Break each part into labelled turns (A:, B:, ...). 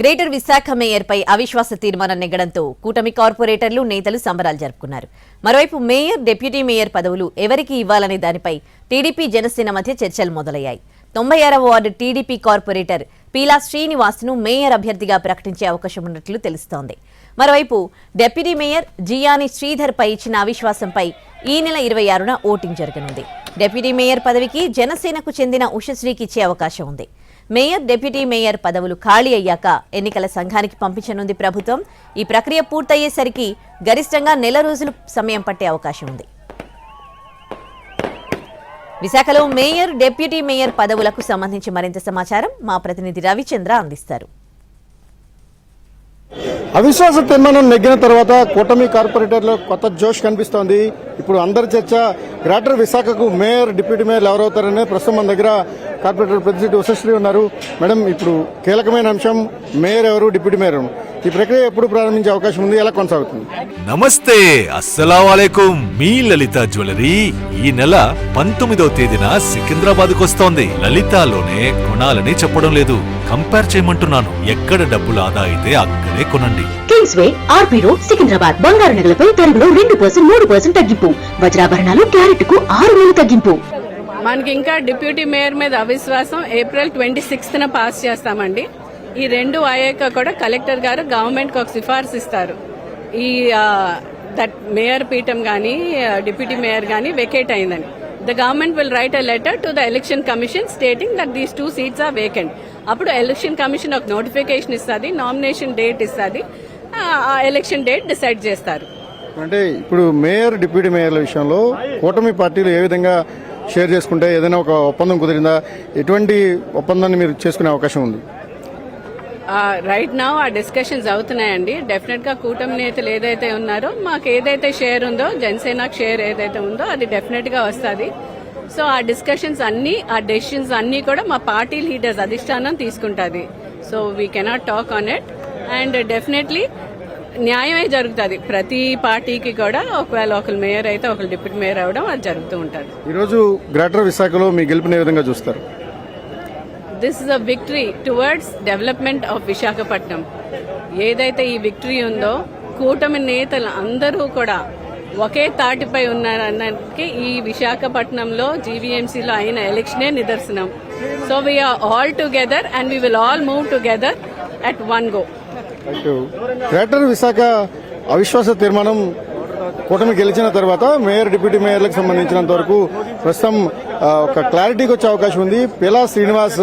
A: Greater Visakha మేయర్పై అవిశ్వాస తీర్మానం నెగ్గడంతో కూటమి కార్పొరేటర్లు నేతలు సంబరాలు జరుపుకున్నారు. మరోవైపు మేయర్ డిప్యూటీ మేయర్ పదవులు ఎవరికి ఇవ్వాలనే దానిపై టీడీపీ జనసేన మధ్య చర్చలు మొదలయ్యాయి. తొంభై ఆరవ వార్డు టీడీపీ కార్పొరేటర్ పీలా శ్రీనివాస్ను మేయర్ అభ్యర్థిగా ప్రకటించే అవకాశం ఉన్నట్లు తెలుస్తోంది. మరోవైపు డిప్యూటీ మేయర్ జియాని శ్రీధర్ పై ఇచ్చిన అవిశ్వాసంపై ఈ నెల ఇరవై ఆరున ఓటింగ్ జరగనుంది. డిప్యూటీ మేయర్ పదవికి జనసేనకు చెందిన ఉషశ్రీకి ఇచ్చే అవకాశం ఉంది. మేయర్ డిప్యూటీ మేయర్ పదవులు ఖాళీ అయ్యాక ఎన్నికల సంఘానికి పంపించనుంది ప్రభుత్వం. ఈ ప్రక్రియ పూర్తయ్యేసరికి గరిష్టంగా నెల రోజులు సమయం పట్టే అవకాశం ఉంది. విశాఖలో మేయర్ డిప్యూటీ మేయర్ పదవులకు సంబంధించి మరింత సమాచారం మా ప్రతినిధి రవిచంద్ర అందిస్తారు.
B: అవిశ్వాస తీర్మానం నెగ్గిన తర్వాత కూటమి కార్పొరేటర్లో కొత్త జోష్ కనిపిస్తోంది. ఇప్పుడు అందరి చర్చ గ్రేటర్ విశాఖకు మేయర్ డిప్యూటీ మేయర్ ఎవరవుతారనే ప్రస్తుతం మన దగ్గర కార్పొరేటర్ ప్రతినిధి ఉషశ్రీ ఉన్నారు. మేడం ఇప్పుడు కీలకమైన అంశం మేయర్ ఎవరు డిప్యూటీ మేయర్ ఈ ప్రక్రియ ఎప్పుడు ప్రారంభించే అవకాశం ఉంది? ఎలా కొనసాగుతుంది?
C: నమస్తే అస్సలం వాలేకుం మీ లలిత జ్యువెలరీ ఈ నెల పంతొమ్మిదవ తేదీన సికింద్రాబాద్ వస్తోంది. లలితాలోనే కొనాలని చెప్పడం లేదు. కంపేర్ చేయమంటున్నాను. ఎక్కడ డబ్బులు ఆదా అయితే అక్కడే కొనండి.
D: Kingsway R P road Secunderabad బంగారు నగలపై తరుగులో రెండు పర్సెంట్ మూడు పర్సెంట్ తగ్గింపు. వజ్రాభరణాలు క్యారెట్కు ఆరు వేలు తగ్గింపు.
E: మనకి ఇంకా డిప్యూటీ మేయర్ మీద అవిశ్వాసం ఏప్రిల్ ట్వంటీ సిక్స్త్ పాస్ చేస్తామండి. ఈ రెండు అయ్యాక కూడా కలెక్టర్ గారు గవర్నమెంట్కి ఒక సిఫార్సు ఇస్తారు. ఈ దట్ మేయర్ పీఠం కానీ డిప్యూటీ మేయర్ కానీ వెకేట్ అయిందని. The government will write a letter to the election commission stating that these two seats are vacant అప్పుడు ఎలక్షన్ కమిషన్ ఒక నోటిఫికేషన్ ఇస్తుంది నామినేషన్ డేట్ ఇస్తుంది ఆ ఎలక్షన్ డేట్ డిసైడ్ చేస్తారు.
B: అంటే ఇప్పుడు మేయర్ డిప్యూటీ మేయర్ల విషయంలో కూటమి పార్టీలు ఏ విధంగా షేర్ చేసుకుంటే ఏదైనా ఒక ఒప్పందం కుదిరిందా? ఎటువంటి ఒప్పందాన్ని మీరు చేసుకునే అవకాశం ఉంది?
E: రైట్ నా ఆ డిస్కషన్స్ అవుతున్నాయండి. డెఫినెట్గా కూటమి నేతలు ఏదైతే ఉన్నారో మాకు ఏదైతే షేర్ ఉందో జనసేనకు షేర్ ఏదైతే ఉందో అది డెఫినెట్గా వస్తుంది. సో ఆ డిస్కషన్స్ అన్ని ఆ డెసిషన్స్ అన్ని కూడా మా పార్టీ లీడర్స్ అధిష్టానం తీసుకుంటుంది. So we cannot talk on it and definitely న్యాయమే జరుగుతుంది. ప్రతి పార్టీకి కూడా ఒకవేళ ఒకరు మేయర్ అయితే ఒకరు డిప్యూటీ మేయర్ అవ్వడం అది జరుగుతూ ఉంటుంది.
B: ఈరోజు గ్రేటర్ విశాఖలో మీ గెలుపునే విధంగా చూస్తారు?
E: This is a victory towards development of Visakhapatnam ఏదైతే ఈ విక్టరీ ఉందో కూటమి నేతలు అందరూ కూడా ఒకే తాటిపై ఉన్నారన్నకి ఈ విశాఖపట్నంలో జీవీఎంసీలో అయిన ఎలక్షనే నిదర్శనం. So we are all together and we will all move together at one go
B: greater Visakha అవిశ్వాస తీర్మానం కూటమి గెలిచిన తర్వాత మేయర్ డిప్యూటీ మేయర్లకు సంబంధించినంత వరకు ప్రస్తుతం ఒక క్లారిటీకి వచ్చే అవకాశం ఉంది. పిలా శ్రీనివాస్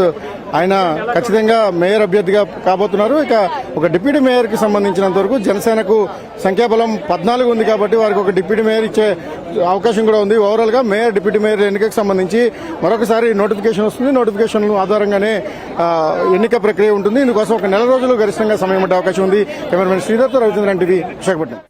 B: ఆయన ఖచ్చితంగా మేయర్ అభ్యర్థిగా కాబోతున్నారు. ఇక ఒక డిప్యూటీ మేయర్కి సంబంధించినంత వరకు జనసేనకు సంఖ్యాబలం పద్నాలుగు ఉంది కాబట్టి వారికి ఒక డిప్యూటీ మేయర్ ఇచ్చే అవకాశం కూడా ఉంది. ఓవరాల్గా మేయర్ డిప్యూటీ మేయర్ ఎన్నికకు సంబంధించి మరొకసారి నోటిఫికేషన్ వస్తుంది. నోటిఫికేషన్ ఆధారంగానే ఎన్నిక ప్రక్రియ ఉంటుంది. ఇందుకోసం ఒక నెల రోజులు గరిష్టంగా సమయం ఉండే అవకాశం ఉంది. కెమెరామెన్ శ్రీధర్తో రవిచంద్రన్ టీవీ విశాఖపట్నం.